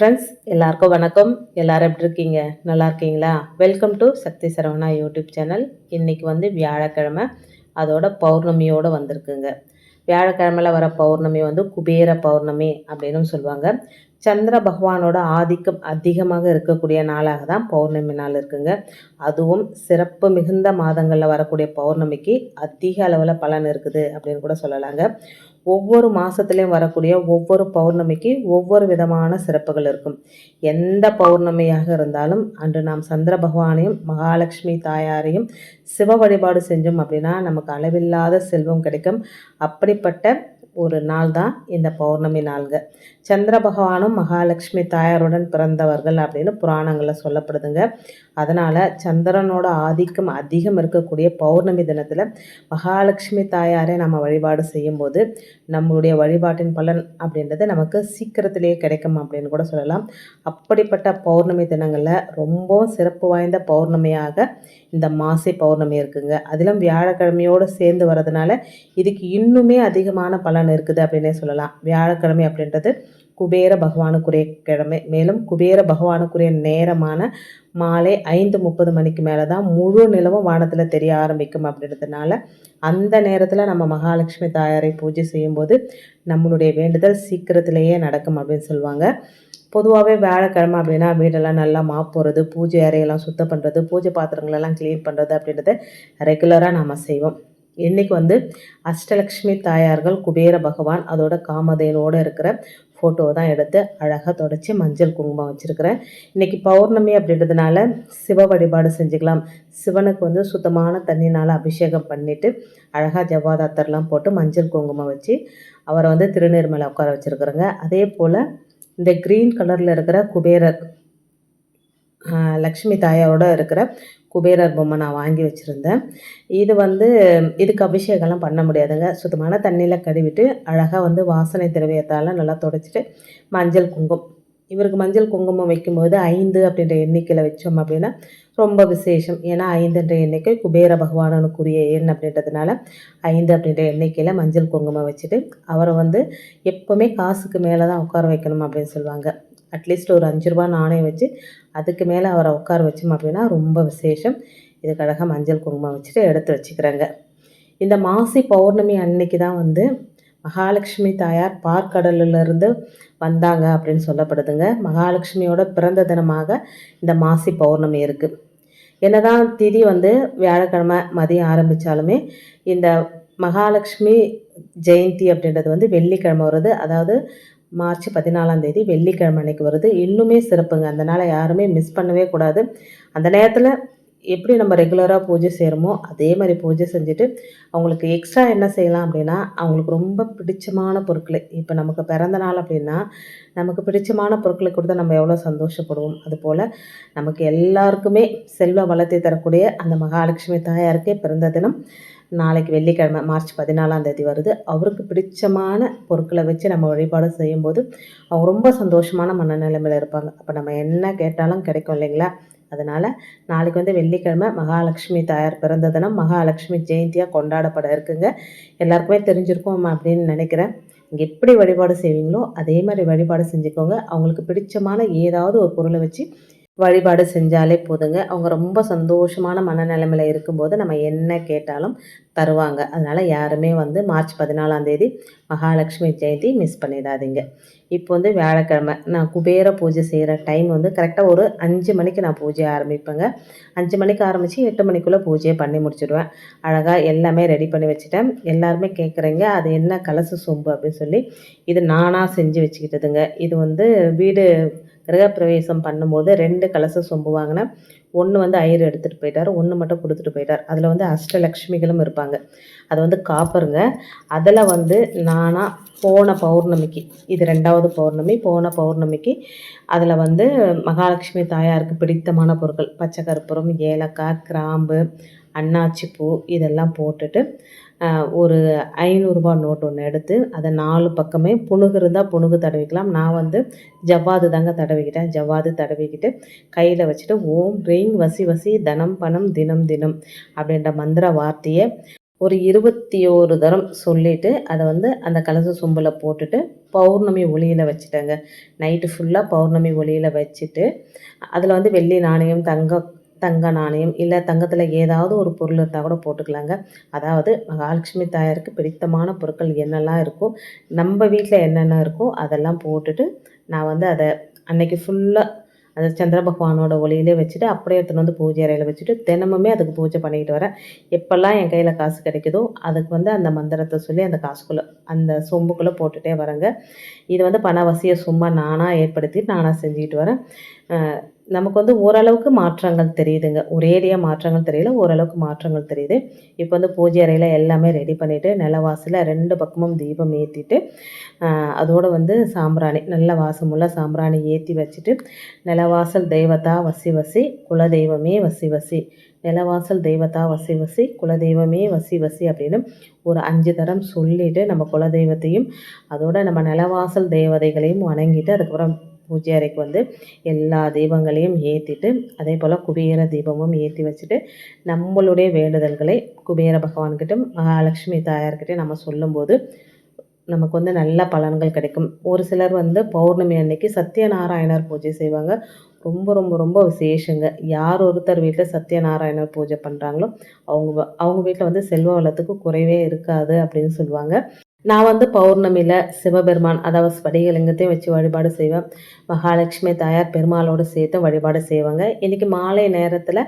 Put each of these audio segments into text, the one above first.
Friends எல்லாருக்கும் வணக்கம். எல்லோரும் எப்படி இருக்கீங்க? நல்லா இருக்கீங்களா? Welcome to Sakthi Saravana YouTube channel இன்றைக்கி வந்து வியாழக்கிழமை. அதோட பௌர்ணமியோடு வந்திருக்குங்க. வியாழக்கிழமையில் வர பௌர்ணமி வந்து குபேர பௌர்ணமி அப்படின்னு சொல்லுவாங்க. சந்திர பகவானோட ஆதிக்கம் அதிகமாக இருக்கக்கூடிய நாளாக தான் பௌர்ணமி நாள் இருக்குங்க. அதுவும் சிறப்பு மிகுந்த மாதங்களில் வரக்கூடிய பௌர்ணமிக்கு அதிக அளவில் பலன் இருக்குது அப்படின்னு கூட சொல்லலாங்க. ஒவ்வொரு மாதத்துலேயும் வரக்கூடிய ஒவ்வொரு பௌர்ணமிக்கு ஒவ்வொரு விதமான சிறப்புகள் இருக்கும். எந்த பௌர்ணமியாக இருந்தாலும் அன்று நாம் சந்திர பகவானையும் மகாலட்சுமி தாயாரையும் சிவ வழிபாடு செஞ்சோம் அப்படின்னா நமக்கு அளவில்லாத செல்வம் கிடைக்கும். அப்படிப்பட்ட ஒரு நாள் தான் இந்த பௌர்ணமி நாள்க சந்திர பகவானும் மகாலட்சுமி தாயாருடன் பிறந்தவர்கள் அப்படின்னு புராணங்களில் சொல்லப்படுதுங்க. அதனால் சந்திரனோட ஆதிக்கம் அதிகம் இருக்கக்கூடிய பௌர்ணமி தினத்தில் மகாலட்சுமி தாயாரை நம்ம வழிபாடு செய்யும்போது நம்மளுடைய வழிபாட்டின் பலன் அப்படின்றது நமக்கு சீக்கிரத்திலேயே கிடைக்கும் அப்படின்னு கூட சொல்லலாம். அப்படிப்பட்ட பௌர்ணமி தினங்களில் ரொம்பவும் சிறப்பு வாய்ந்த பௌர்ணமியாக இந்த மாசி பௌர்ணமி இருக்குங்க. அதிலும் வியாழக்கிழமையோடு சேர்ந்து வர்றதுனால இதுக்கு இன்னுமே அதிகமான பலன் இருக்குது அப்படின்னே சொல்லலாம். வியாழக்கிழமை அப்படின்றது குபேர பகவானுக்குரிய கிழமை. மேலும் குபேர பகவானுக்குரிய நேரமான மாலை ஐந்து முப்பது மணிக்கு மேலே தான் முழு நிலவும் வானத்தில் தெரிய ஆரம்பிக்கும் அப்படின்றதுனால அந்த நேரத்தில் நம்ம மகாலட்சுமி தாயாரை பூஜை செய்யும்போது நம்மளுடைய வேண்டுதல் சீக்கிரத்திலேயே நடக்கும் அப்படின்னு சொல்லுவாங்க. பொதுவாகவே வியாழக்கிழமை அப்படின்னா வீடெல்லாம் நல்லா மாப் போகிறது பூஜை அறையெல்லாம் சுத்தம் பண்ணுறது பூஜை பாத்திரங்களெல்லாம் க்ளீன் பண்ணுறது அப்படின்றத ரெகுலராக நாம் செய்வோம். இன்றைக்கி வந்து அஷ்டலக்ஷ்மி தாயார்கள் குபேர பகவான் அதோட காமதேனோடு இருக்கிற ஃபோட்டோ தான் எடுத்து அழகாக தொடச்சி மஞ்சள் குங்குமம் வச்சுருக்கிறேன். இன்றைக்கி பௌர்ணமி அப்படின்றதுனால சிவ வழிபாடு செஞ்சுக்கலாம். சிவனுக்கு வந்து சுத்தமான தண்ணினால் அபிஷேகம் பண்ணிவிட்டு அழகாக ஜவ்வாதாத்தர்லாம் போட்டு மஞ்சள் குங்குமம் வச்சு அவரை வந்து திருநீர்மலை உட்கார வச்சுருக்குறேங்க. அதே போல் இந்த க்ரீன் கலரில் இருக்கிற குபேரர் லக்ஷ்மி தாயாரோட இருக்கிற குபேரர் பொம்மை நான் வாங்கி வச்சுருந்தேன். இது வந்து இதுக்கு அபிஷேகம்லாம் பண்ண முடியாதுங்க. சுத்தமான தண்ணியில் கழுவிட்டு அழகாக வந்து வாசனை திரவியத்தால் நல்லா தொடச்சிட்டு மஞ்சள் குங்குமம். இவருக்கு மஞ்சள் குங்குமம் வைக்கும்போது ஐந்து அப்படின்ற எண்ணிக்கையில் வச்சோம் அப்படின்னா ரொம்ப விசேஷம். ஏன்னா ஐந்துன்ற எண்ணிக்கை குபேர பகவானனுக்குரிய எண் அப்படின்றதுனால ஐந்து அப்படின்ற எண்ணிக்கையில் மஞ்சள் குங்குமம் வச்சுட்டு அவரை வந்து எப்போவுமே காசுக்கு மேலே தான் உட்கார வைக்கணும் அப்படின்னு சொல்லுவாங்க. அட்லீஸ்ட் ஒரு அஞ்சு ரூபா நாணயம் வச்சு அதுக்கு மேலே அவரை உட்கார வச்சோம் அப்படின்னா ரொம்ப விசேஷம். இதுக்கழகாக மஞ்சள் குங்குமம் வச்சுட்டு எடுத்து வச்சுக்கிறாங்க. இந்த மாசி பௌர்ணமி அன்னைக்கு தான் வந்து மகாலட்சுமி தாயார் பார்க்கடலிருந்து வந்தாங்க அப்படின்னு சொல்லப்படுதுங்க. மகாலட்சுமியோட பிறந்த தினமாக இந்த மாசி பௌர்ணமி இருக்குது என்னதான் திதி வந்து வியாழக்கிழமை மதியம் ஆரம்பித்தாலுமே இந்த மகாலட்சுமி ஜெயந்தி அப்படின்றது வந்து வெள்ளிக்கிழமை வருது. அதாவது மார்ச் பதினாலாம் தேதி வெள்ளிக்கிழமை அன்னைக்கு வருது. இன்னுமே சிறப்புங்க. அந்த நாளை யாருமே மிஸ் பண்ணவே கூடாது. அந்த நேரத்தில் எப்படி நம்ம ரெகுலராக பூஜை செய்கிறோமோ அதே மாதிரி பூஜை செஞ்சுட்டு அவங்களுக்கு எக்ஸ்ட்ரா என்ன செய்யலாம் அப்படின்னா அவங்களுக்கு ரொம்ப பிடிச்சமான பொருட்களை. இப்போ நமக்கு பிறந்த நாள் அப்படின்னா நமக்கு பிடிச்சமான பொருட்களை கொடுத்தா நம்ம எவ்வளோ சந்தோஷப்படுவோம். அதுபோல் நமக்கு எல்லாருக்குமே செல்வ வளத்தை தரக்கூடிய அந்த மகாலட்சுமி தாயாருக்கே பிறந்த தினம். நாளைக்கு வெள்ளிக்கிழமை மார்ச் பதினாலாம் தேதி வருது. அவருக்கு பிடிச்சமான பொருட்களை வச்சு நம்ம வழிபாடு செய்யும்போது அவங்க ரொம்ப சந்தோஷமான மனநிலைமையில் இருப்பாங்க. அப்போ நம்ம என்ன கேட்டாலும் கிடைக்கும் இல்லைங்களா? அதனால் நாளைக்கு வந்து வெள்ளிக்கிழமை மகாலட்சுமி தாயார் பிறந்த தினம் மகாலட்சுமி ஜெயந்தியாக கொண்டாடப்பட இருக்குங்க. எல்லாருக்குமே தெரிஞ்சிருக்கும் அப்படின்னு நினைக்கிறேன். இங்கே எப்படி வழிபாடு செய்வீங்களோ அதே மாதிரி வழிபாடு செஞ்சுக்கோங்க. அவங்களுக்கு பிடிச்சமான ஏதாவது ஒரு பொருளை வச்சு வழிபாடு செஞ்சாலே போதுங்க. அவங்க ரொம்ப சந்தோஷமான மனநிலைமையில் இருக்கும்போது நம்ம என்ன கேட்டாலும் தருவாங்க. அதனால் யாருமே வந்து மார்ச் பதினாலாம் தேதி மகாலட்சுமி ஜெயந்தி மிஸ் பண்ணிடாதீங்க. இப்போ வந்து வியாழக்கிழமை நான் குபேர பூஜை செய்கிற டைம் வந்து கரெக்டாக ஒரு அஞ்சு மணிக்கு நான் பூஜை ஆரம்பிப்பேங்க. அஞ்சு மணிக்கு ஆரம்பித்து எட்டு மணிக்குள்ளே பூஜையை பண்ணி முடிச்சுடுவேன். அழகாக எல்லாமே ரெடி பண்ணி வச்சுட்டேன். எல்லாருமே கேட்குறீங்க அது என்ன கலசு சொம்பு அப்படின்னு சொல்லி இது நானாக செஞ்சு வச்சுக்கிட்டதுங்க. இது வந்து வீடு கிரகப்பிரவேசம் பண்ணும்போது ரெண்டு கலச சொம்பு வாங்கினேன் ஒன்று வந்து ஐயர் எடுத்துகிட்டு போயிட்டார் ஒன்று மட்டும் கொடுத்துட்டு போயிட்டார். அதில் வந்து அஷ்டலக்ஷ்மிகளும் இருப்பாங்க. அது வந்து காப்பருங்க. அதில் வந்து நானாக போன பௌர்ணமிக்கு இது ரெண்டாவது பௌர்ணமி போன பௌர்ணமிக்கு அதில் வந்து மகாலட்சுமி தாயாருக்கு பிடித்தமான பொருட்கள் பச்சை கற்பூரம் ஏலக்காய் கிராம்பு அன்னாச்சி பூ இதெல்லாம் போட்டுட்டு ஒரு ஐநூறுரூபா நோட் ஒன்று எடுத்து அதை நாலு பக்கமே புணுகு இருந்தால் புணுகு தடவிக்கலாம். நான் வந்து ஜவ்வாது தாங்க தடவிக்கிட்டேன். ஜவ்வாது தடவிக்கிட்டு கையில் வச்சுட்டு ஓம் ரெயின் வசி வசி தனம் பணம் தினம் தினம் அப்படின்ற மந்திர வார்த்தையை ஒரு இருபத்தி ஓரு தரம் சொல்லிவிட்டு அதை வந்து அந்த கலச சொம்பில் போட்டுட்டு பௌர்ணமி ஒளியில் வச்சுட்டேங்க. நைட்டு ஃபுல்லாக பௌர்ணமி ஒளியில் வச்சுட்டு அதில் வந்து வெள்ளி நாணயம் தங்க தங்க நாணயம் இல்லை தங்கத்தில் ஏதாவது ஒரு பொருள் இருந்தால் கூட போட்டுக்கலாங்க. அதாவது மகாலட்சுமி தாயாருக்கு பிடித்தமான பொருட்கள் என்னெல்லாம் இருக்கோ நம்ம வீட்டில் என்னென்ன இருக்கோ அதெல்லாம் போட்டுட்டு நான் வந்து அதை அன்னைக்கு ஃபுல்லாக அந்த சந்திர பகவானோட ஒளியிலே வச்சுட்டு அப்படியே எடுத்துகிட்டு வந்து பூஜை அறையில் வச்சுட்டு தினமுமே அதுக்கு பூஜை பண்ணிக்கிட்டு வரேன். எப்போல்லாம் என் கையில் காசு கிடைக்குதோ அதுக்கு வந்து அந்த மந்திரத்தை சொல்லி அந்த காசுக்குள்ளே அந்த சொம்புக்குள்ளே போட்டுகிட்டே வரேங்க. இது வந்து பணவசிய சும்மா நானாக ஏற்படுத்தி நானாக செஞ்சுக்கிட்டு வரேன். நமக்கு வந்து ஓரளவுக்கு மாற்றங்கள் தெரியுதுங்க. ஒரேடியாக மாற்றங்கள் தெரியல ஓரளவுக்கு மாற்றங்கள் தெரியுது. இப்போ வந்து பூஜை அறையில் எல்லாமே ரெடி பண்ணிவிட்டு நிலவாசலில் ரெண்டு பக்கமும் தீபம் ஏற்றிட்டு அதோடு வந்து சாம்பிராணி நல்ல வாசமுள்ள சாம்பிராணி ஏற்றி வச்சுட்டு நிலவாசல் தெய்வத்தா வசி வசி குலதெய்வமே வசி வசி. நிலவாசல் தெய்வத்தா வசி வசி குலதெய்வமே வசி வசி அப்படின்னு ஒரு அஞ்சு தரம் சொல்லிவிட்டு நம்ம குலதெய்வத்தையும் அதோட நம்ம நிலவாசல் தேவதைகளையும் வணங்கிட்டு அதுக்கப்புறம் பூஜை அறைக்கு வந்து எல்லா தீபங்களையும் ஏற்றிட்டு அதே போல் குபேர தீபமும் ஏற்றி வச்சுட்டு நம்மளுடைய வேண்டுதல்களை குபேர பகவான்கிட்ட மகாலட்சுமி தாயார்கிட்ட நம்ம சொல்லும்போது நமக்கு வந்து நல்ல பலன்கள் கிடைக்கும். ஒரு சிலர் வந்து பௌர்ணமி அன்னைக்கு சத்யநாராயணர் பூஜை செய்வாங்க. ரொம்ப ரொம்ப ரொம்ப விசேஷங்க. யார் ஒருத்தர் வீட்டில் சத்யநாராயணர் பூஜை பண்ணுறாங்களோ அவங்க அவங்க வீட்டில் வந்து செல்வ வளத்துக்கு குறைவே இருக்காது அப்படின்னு சொல்லுவாங்க. நான் வந்து பௌர்ணமியில் சிவபெருமான் அதாவது ஸ்படிகலிங்கத்தையும் வச்சு வழிபாடு செய்வேன். மகாலட்சுமி தாயார் பெருமாளோடு சேர்த்து வழிபாடு செய்வாங்க. இன்றைக்கி மாலை நேரத்தில்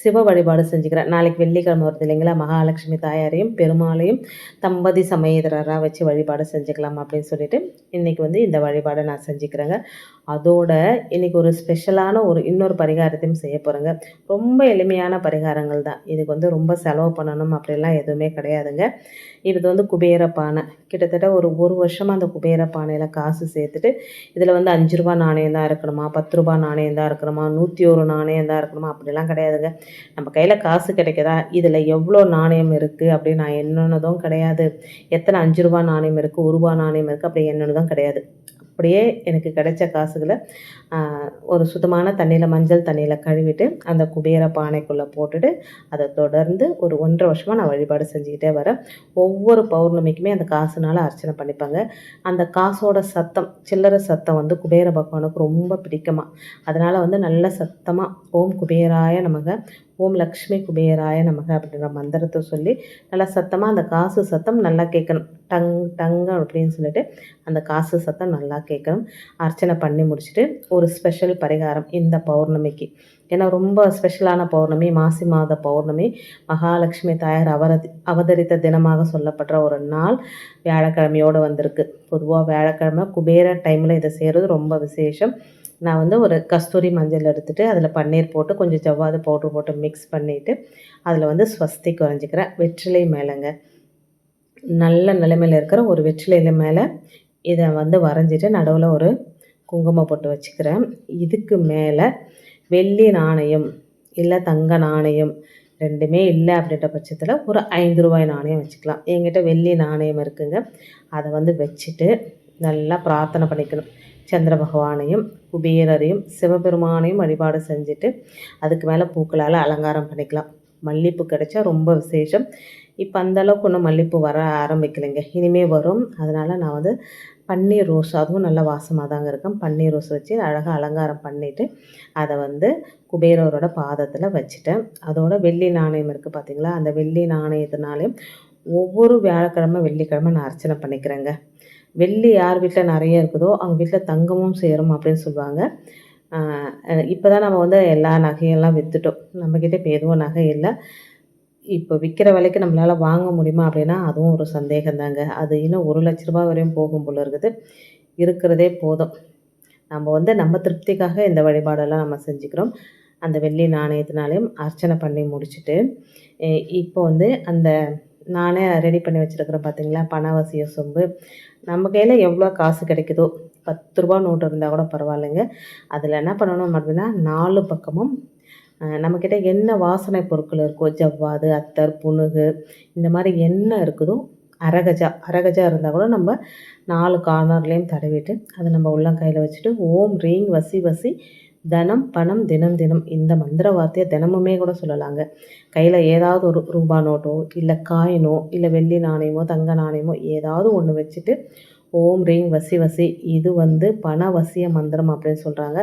சிவ வழிபாடு செஞ்சுக்கிறேன். நாளைக்கு வெள்ளிக்கிழமை வருது இல்லைங்களா? மகாலட்சுமி தாயாரையும் பெருமாளையும் தம்பதி சமயதராக வச்சு வழிபாடு செஞ்சுக்கலாம் அப்படின்னு சொல்லிட்டு இன்றைக்கி வந்து இந்த வழிபாடை நான் செஞ்சுக்கிறேங்க. அதோட இன்றைக்கி ஒரு ஸ்பெஷலான ஒரு இன்னொரு பரிகாரத்தையும் செய்ய போகிறேங்க ரொம்ப எளிமையான பரிகாரங்கள் தான். இதுக்கு வந்து ரொம்ப செலவு பண்ணணும் அப்படிலாம் எதுவுமே கிடையாதுங்க. இது வந்து குபேர பானை. கிட்டத்தட்ட ஒரு ஒரு வருஷமாக அந்த குபேர பானையில் காசு சேர்த்துட்டு இதில் வந்து அஞ்சு ரூபா நாணயம் தான் இருக்கணுமா பத்து ரூபா நாணயம் தான் இருக்கணுமா நூற்றி ஒரு நாணயம் தான் இருக்கணுமா அப்படிலாம் கிடையாதுங்க. நம்ம கையில் காசு கிடைக்குதா இதில் எவ்வளோ நாணயம் இருக்குது அப்படின்னு நான் என்னென்னதும் கிடையாது. எத்தனை அஞ்சு ரூபா நாணயம் இருக்குது ஒரு ரூபா நாணயம் இருக்குது அப்படி என்னென்னதும் கிடையாது. அப்படியே எனக்கு கிடைச்ச காசுகளை ஒரு சுத்தமான தண்ணியில் மஞ்சள் தண்ணியில் கழுவிட்டு அந்த குபேர பானைக்குள்ளே போட்டுட்டு அதை தொடர்ந்து ஒரு ஒன்றரை வருஷமாக நான் வழிபாடு செஞ்சுக்கிட்டே வரேன். ஒவ்வொரு பௌர்ணமிக்குமே அந்த காசுனால் அர்ச்சனை பண்ணிப்பாங்க. அந்த காசோட சத்தம் சில்லறை சத்தம் வந்து குபேர பகவானுக்கு ரொம்ப பிடிக்குமா. அதனால் வந்து நல்ல சத்தமாக ஓம் குபேராய நமக்கு ஓம் லக்ஷ்மி குபேராய நமக அப்படின்ற மந்திரத்தை சொல்லி நல்லா சத்தமாக அந்த காசு சத்தம் நல்லா கேட்கணும். டங் டங் அப்படின்னு சொல்லிட்டு அந்த காசு சத்தம் நல்லா கேட்கணும். அர்ச்சனை பண்ணி முடிச்சுட்டு ஒரு ஸ்பெஷல் பரிகாரம் இந்த பௌர்ணமிக்கு. ஏன்னா ரொம்ப ஸ்பெஷலான பௌர்ணமி மாசி மாத பௌர்ணமி. மகாலட்சுமி தாயார் அவரதி அவதரித்த தினமாக சொல்லப்படுற ஒரு நாள் வியாழக்கிழமையோடு வந்திருக்கு. பொதுவாக வியாழக்கிழமை குபேர டைமில் இதை செய்கிறது ரொம்ப விசேஷம். நான் வந்து ஒரு கஸ்தூரி மஞ்சள் எடுத்துகிட்டு அதில் பன்னீர் போட்டு கொஞ்சம் ஜவ்வாது பவுட்ரு போட்டு மிக்ஸ் பண்ணிவிட்டு அதில் வந்து ஸ்வஸ்தி குறைஞ்சிக்கிறேன். வெற்றிலை மேலேங்க. நல்ல நிலைமையில் இருக்கிற ஒரு வெற்றிலையில மேலே இதை வந்து வரைஞ்சிட்டு நடுவில் ஒரு குங்குமம் போட்டு வச்சுக்கிறேன். இதுக்கு மேலே வெள்ளி நாணயம் இல்லை தங்க நாணயம் ரெண்டுமே இல்லை அப்படின்ற பட்சத்தில் ஒரு ஐந்து ரூபாய் நாணயம் வச்சுக்கலாம். என்கிட்ட வெள்ளி நாணயம் இருக்குங்க. அதை வந்து வச்சுட்டு நல்லா பிரார்த்தனை பண்ணிக்கணும். சந்திர பகவானையும் குபேரரையும் சிவபெருமானையும் வழிபாடு செஞ்சுட்டு அதுக்கு மேலே பூக்களால் அலங்காரம் பண்ணிக்கலாம். மல்லிப்பூ கிடைச்சா ரொம்ப விசேஷம். இப்போ அந்தளவுக்கு ஒன்றும் மல்லிப்பூ வர ஆரம்பிக்கலைங்க. இனிமே வரும். அதனால் நான் வந்து பன்னீர் ரோஸ் அதுவும் நல்ல வாசமாக தாங்க இருக்கும். பன்னீர் ரோஸ் வச்சு அழகாக அலங்காரம் பண்ணிவிட்டு அதை வந்து குபேரவரோட பாதத்தில் வச்சுட்டேன். அதோட வெள்ளி நாணயம் இருக்குது பார்த்தீங்களா அந்த வெள்ளி நாணயத்தினாலையும் ஒவ்வொரு வியாழக்கிழமை வெள்ளிக்கிழமை நான் அர்ச்சனை பண்ணிக்கிறேங்க. வெள்ளி யார் வீட்டில் நிறைய இருக்குதோ அவங்க வீட்டில் தங்கமும் சேரும் அப்படின்னு சொல்லுவாங்க. இப்போ தான் நம்ம வந்து எல்லா நகையெல்லாம் விற்றுட்டோம் நம்மக்கிட்ட இப்போ எதுவும் நகை இல்லை. இப்போ விற்கிற விலைக்கு நம்மளால் வாங்க முடியுமா அப்படின்னா அதுவும் ஒரு சந்தேகம் தாங்க அது இன்னும் ஒரு லட்ச ரூபாய் வரையும் போகும் போல இருக்குது. இருக்கிறதே போதும். நம்ம வந்து நம்ம திருப்திக்காக இந்த வழிபாடெல்லாம் நம்ம செஞ்சுக்கிறோம். அந்த வெள்ளி நாணயத்தினாலையும் அர்ச்சனை பண்ணி முடிச்சுட்டு இப்போ வந்து அந்த நானே ரெடி பண்ணி வச்சுருக்கிறேன் பார்த்தீங்களா பணவசிய சொம்பு. நம்ம கையில் எவ்வளோ காசு கிடைக்குதோ பத்து ரூபா நோட்டு இருந்தால் கூட பரவாயில்லைங்க. அதில் என்ன பண்ணணும் அப்படின்னா நாலு பக்கமும் நம்மக்கிட்ட என்ன வாசனை பொருட்கள் இருக்கோ ஜவ்வாது அத்தர் புனுகு இந்த மாதிரி என்ன இருக்குதோ அரகஜா அரகஜா இருந்தால் கூட நம்ம நாலு கார்னர்லேயும் தடவிட்டு அதை நம்ம உள்ளங்கையில் வச்சுட்டு ஓம் ரீங் வசி வசி தனம் பணம் தினம் தினம். இந்த மந்திர வார்த்தையை தினமுமே கூட சொல்லலாங்க. கையில் ஏதாவது ஒரு ரூபா நோட்டோ இல்லை காயினோ இல்லை வெள்ளி நாணயமோ தங்க நாணயமோ ஏதாவது ஒன்று வச்சுட்டு ஓம் ரீங் வசி வசி. இது வந்து பண வசிய மந்திரம் அப்படின்னு சொல்கிறாங்க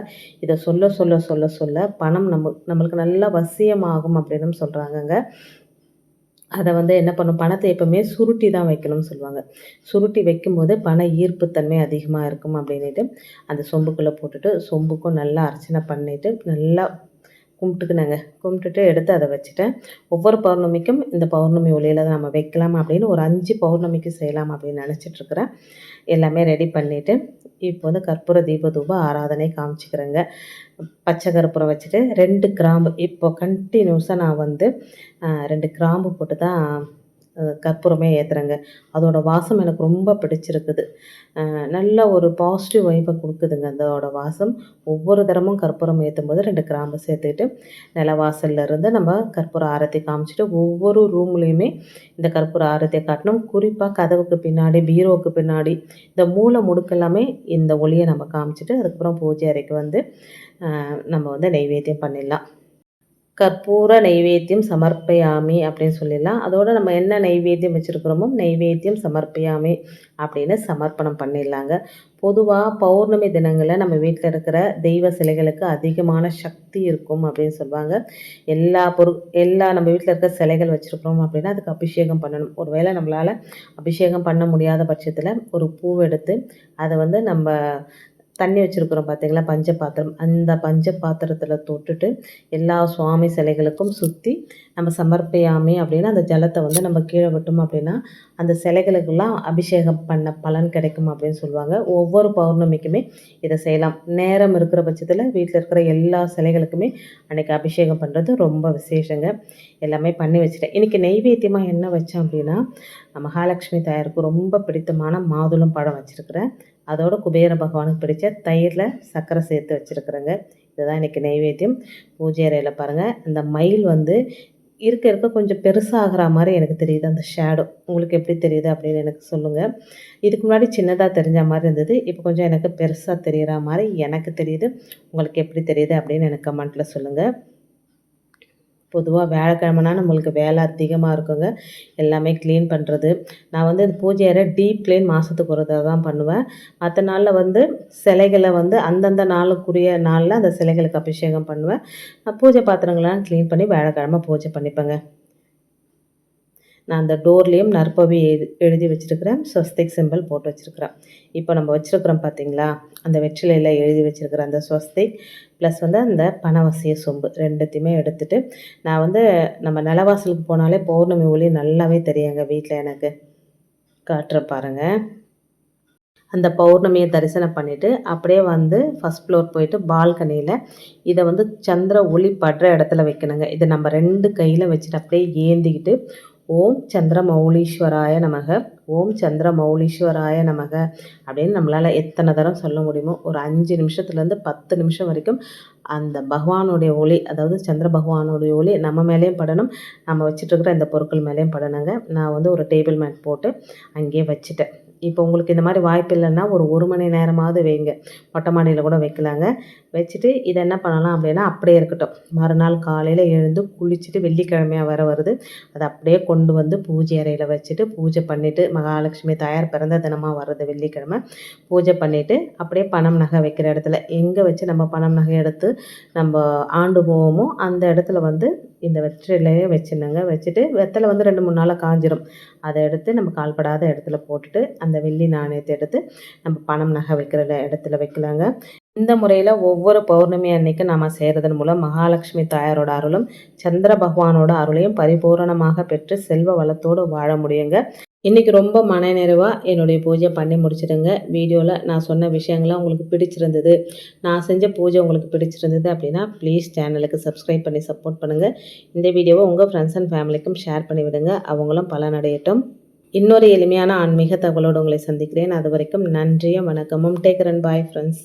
இதை சொல்ல சொல்ல சொல்ல சொல்ல பணம் நம்ம நம்மளுக்கு நல்லா வசியமாகும் அப்படின்னு சொல்கிறாங்கங்க அதை வந்து என்ன பண்ணும்? பணத்தை எப்போவுமே சுருட்டி தான் வைக்கணும்னு சொல்லுவாங்க. சுருட்டி வைக்கும்போது பண ஈர்ப்புத்தன்மை அதிகமாக இருக்கும் அப்படின்ட்டு அந்த சொம்புக்குள்ளே போட்டுட்டு சொம்புக்கும் நல்லா அர்ச்சனை பண்ணிவிட்டு நல்லா கும்பிட்டுக்கினாங்க. கும்பிட்டுட்டு எடுத்து அதை வச்சுட்டேன். ஒவ்வொரு பௌர்ணமிக்கும் இந்த பௌர்ணமி ஒளியில் தான் நம்ம வைக்கலாம் அப்படின்னு ஒரு அஞ்சு பௌர்ணமிக்கு செய்யலாம் அப்படின்னு நினச்சிட்ருக்குறேன். எல்லாமே ரெடி பண்ணிவிட்டு இப்போ வந்து கற்பூர தீப தூப ஆராதனை காமிச்சிக்கிறேங்க. பச்சை கற்பூரம் வச்சுட்டு ரெண்டு கிராம்பு இப்போ கண்டினியூஸாக நான் வந்து ரெண்டு கிராம்பு போட்டு தான் கற்பூரமே ஏற்றுறேங்க அதோடய வாசம் எனக்கு ரொம்ப பிடிச்சிருக்குது. நல்ல ஒரு பாசிட்டிவ் வைப்பை கொடுக்குதுங்க அதோடய வாசம். ஒவ்வொரு தரமும் கற்பூரம் ஏற்றும் போது ரெண்டு கிராம்பு சேர்த்துக்கிட்டு நில இருந்து நம்ம கற்பூர ஆரத்தி காமிச்சிட்டு ஒவ்வொரு ரூம்லேயுமே இந்த கற்பூர ஆரத்தியை காட்டணும். குறிப்பாக கதவுக்கு பின்னாடி பீரோவுக்கு பின்னாடி இந்த மூளை முடுக்கெல்லாமே இந்த ஒளியை நம்ம காமிச்சிட்டு அதுக்கப்புறம் பூஜை அறைக்கு வந்து நம்ம வந்து நெய்வேத்தியம் பண்ணிடலாம். கற்பூர நைவேத்தியம் சமர்ப்பயாமி அப்படின்னு சொல்லிடலாம். அதோடு நம்ம என்ன நைவேத்தியம் வச்சுருக்கிறோமோ நைவேத்தியம் சமர்ப்பயாமி அப்படின்னு சமர்ப்பணம் பண்ணிடலாங்க. பொதுவாக பௌர்ணமி தினங்களில் நம்ம வீட்டில் இருக்கிற தெய்வ சிலைகளுக்கு அதிகமான சக்தி இருக்கும் அப்படின்னு சொல்லுவாங்க. எல்லா பொரு எல்லா நம்ம வீட்டில் இருக்கிற சிலைகள் வச்சுருக்கிறோம் அப்படின்னா அதுக்கு அபிஷேகம் பண்ணணும். ஒரு வேளை நம்மளால் அபிஷேகம் பண்ண முடியாத பட்சத்தில் ஒரு பூவெடுத்து அதை வந்து நம்ம தண்ணி வச்சுருக்குறோம் பார்த்தீங்களா பஞ்ச பாத்திரம் அந்த பஞ்ச பாத்திரத்தில் தொட்டுட்டு எல்லா சுவாமி சிலைகளுக்கும் சுற்றி நம்ம சமர்ப்பையாமே அப்படின்னா அந்த ஜலத்தை வந்து நம்ம கீழே விட்டோம் அப்படின்னா அந்த சிலைகளுக்கெல்லாம் அபிஷேகம் பண்ண பலன் கிடைக்கும் அப்படின்னு சொல்லுவாங்க. ஒவ்வொரு பௌர்ணமிக்குமே இதை செய்யலாம். நேரம் இருக்கிற பட்சத்தில் வீட்டில் இருக்கிற எல்லா சிலைகளுக்குமே அன்றைக்கி அபிஷேகம் பண்ணுறது ரொம்ப விசேஷங்க. எல்லாமே பண்ணி வச்சுட்டேன். இன்றைக்கி நெய்வேத்தியமாக என்ன வச்சேன் அப்படின்னா மகாலட்சுமி தாயாருக்கு ரொம்ப பிடித்தமான மாதுளம் பழம் வச்சுருக்கிறேன். அதோட குபேர பகவானுக்கு பிடிச்ச தயிரில் சர்க்கரை சேர்த்து வச்சுருக்குறேங்க. இதுதான் இன்றைக்கி நைவேத்தியம். பூஜை அறையில் பாருங்கள் அந்த மயில் வந்து இருக்க இருக்க கொஞ்சம் பெருசாகிற மாதிரி எனக்கு தெரியுது. அந்த ஷேடோ உங்களுக்கு எப்படி தெரியுது அப்படின்னு எனக்கு சொல்லுங்கள் இதுக்கு முன்னாடி சின்னதாக தெரிஞ்ச மாதிரி இருந்தது. இப்போ கொஞ்சம் எனக்கு பெருசாக தெரிகிற மாதிரி எனக்கு தெரியுது. உங்களுக்கு எப்படி தெரியுது அப்படின்னு எனக்கு கமெண்ட்டில் சொல்லுங்கள் பொதுவாக வியாழக்கிழமைனா நம்மளுக்கு வேலை அதிகமாக இருக்குங்க. எல்லாமே க்ளீன் பண்ணுறது நான் வந்து இந்த பூஜை அறை டீப் க்ளீன் மாதத்துக்கு ஒரு தடவை தான் பண்ணுவேன். மற்ற நாளில் வந்து சிலைகளை வந்து அந்தந்த நாளுக்குரிய நாளில் அந்த சிலைகளுக்கு அபிஷேகம் பண்ணுவேன். பூஜை பாத்திரங்கள்லாம் க்ளீன் பண்ணி வியாழக்கிழமை பூஜை பண்ணிப்பேங்க. நான் அந்த டோர்லேயும் நற்பவி எழுதி எழுதி வச்சுருக்கிறேன். ஸ்வஸ்திக் சிம்பிள் போட்டு வச்சுருக்கிறேன். இப்போ நம்ம வச்சுருக்குறோம் பார்த்தீங்களா அந்த வெற்றிலையில் எழுதி வச்சுருக்கிற அந்த ஸ்வஸ்திக் ப்ளஸ் வந்து அந்த பணவசிய சொம்பு ரெண்டுத்தையுமே எடுத்துகிட்டு நான் வந்து நம்ம நிலவாசலுக்கு போனாலே பௌர்ணமி ஒளி நல்லாவே தெரியுங்க வீட்டில் எனக்கு. காட்டுற பாருங்கள் அந்த பௌர்ணமியை தரிசனம் பண்ணிவிட்டு அப்படியே வந்து ஃபஸ்ட் ஃப்ளோர் போயிட்டு பால்கனியில் இதை வந்து சந்திர ஒளி படுற இடத்துல வைக்கணுங்க. இதை நம்ம ரெண்டு கையில் வச்சுட்டு அப்படியே ஏந்திக்கிட்டு ஓம் சந்திர மௌலீஸ்வராய நமக ஓம் சந்திர மௌலீஸ்வராய நமக அப்படின்னு நம்மளால் எத்தனை தரம் சொல்ல முடியுமோ ஒரு அஞ்சு நிமிஷத்துலேருந்து பத்து நிமிஷம் வரைக்கும் அந்த பகவானுடைய ஒளி அதாவது சந்திர பகவானுடைய ஒளி நம்ம மேலேயும் படணும். நம்ம வச்சுட்ருக்கிற இந்த பொருட்கள் மேலேயும் படணுங்க. நான் வந்து ஒரு டேபிள் மேட் போட்டு அங்கேயே வச்சுட்டேன். இப்போ உங்களுக்கு இந்த மாதிரி வாய்ப்பு இல்லைன்னா ஒரு ஒரு மணி நேரமாவது வைங்க. மொட்டை மாடியில் கூட வைக்கலாங்க. வச்சுட்டு இதை என்ன பண்ணலாம் அப்படின்னா அப்படியே இருக்கட்டும். மறுநாள் காலையில் எழுந்து குளிச்சுட்டு வெள்ளிக்கிழமையாக வர வருது. அதை அப்படியே கொண்டு வந்து பூஜை அறையில் வச்சுட்டு பூஜை பண்ணிவிட்டு மகாலட்சுமி தயார் பிறந்த தினமாக வர்றது வெள்ளிக்கிழமை. பூஜை பண்ணிவிட்டு அப்படியே பணம் நகை வைக்கிற இடத்துல. எங்கே வச்சு நம்ம பணம் நகை எடுத்து நம்ம ஆண்டு போவோமோ அந்த இடத்துல வந்து இந்த வெற்றிலையே வச்சுருந்தேங்க வச்சுட்டு வெத்தலை வந்து ரெண்டு மூணு நாளாக காஞ்சிரும். அதை எடுத்து நம்ம கால்படாத இடத்துல போட்டுட்டு அந்த வெள்ளி நாணயத்தை எடுத்து நம்ம பணம் நகை வைக்கிற இடத்துல வைக்கலாங்க. இந்த முறையில் ஒவ்வொரு பௌர்ணமி அன்னைக்கு நாம் செய்கிறதன் மூலம் மகாலட்சுமி தாயாரோட அருளும் சந்திர பகவானோட அருளையும் பரிபூரணமாக பெற்று செல்வ வளத்தோடு வாழ முடியுங்க. இன்றைக்கி ரொம்ப மனநிறைவாக என்னுடைய பூஜை பண்ணி முடிச்சிடுங்க. வீடியோவில் நான் சொன்ன விஷயங்கள்லாம் உங்களுக்கு பிடிச்சிருந்தது நான் செஞ்ச பூஜை உங்களுக்கு பிடிச்சிருந்தது அப்படின்னா ப்ளீஸ் சேனலுக்கு சப்ஸ்கிரைப் பண்ணி சப்போர்ட் பண்ணுங்கள் இந்த வீடியோவை உங்கள் ஃப்ரெண்ட்ஸ் அண்ட் ஃபேமிலிக்கும் ஷேர் பண்ணி விடுங்க. அவங்களும் பலனடையட்டும். இன்னொரு எளிமையான ஆன்மீக தகவலோடு உங்களை சந்திக்கிறேன். அது வரைக்கும் நன்றியும் வணக்கமும். Take run bye friends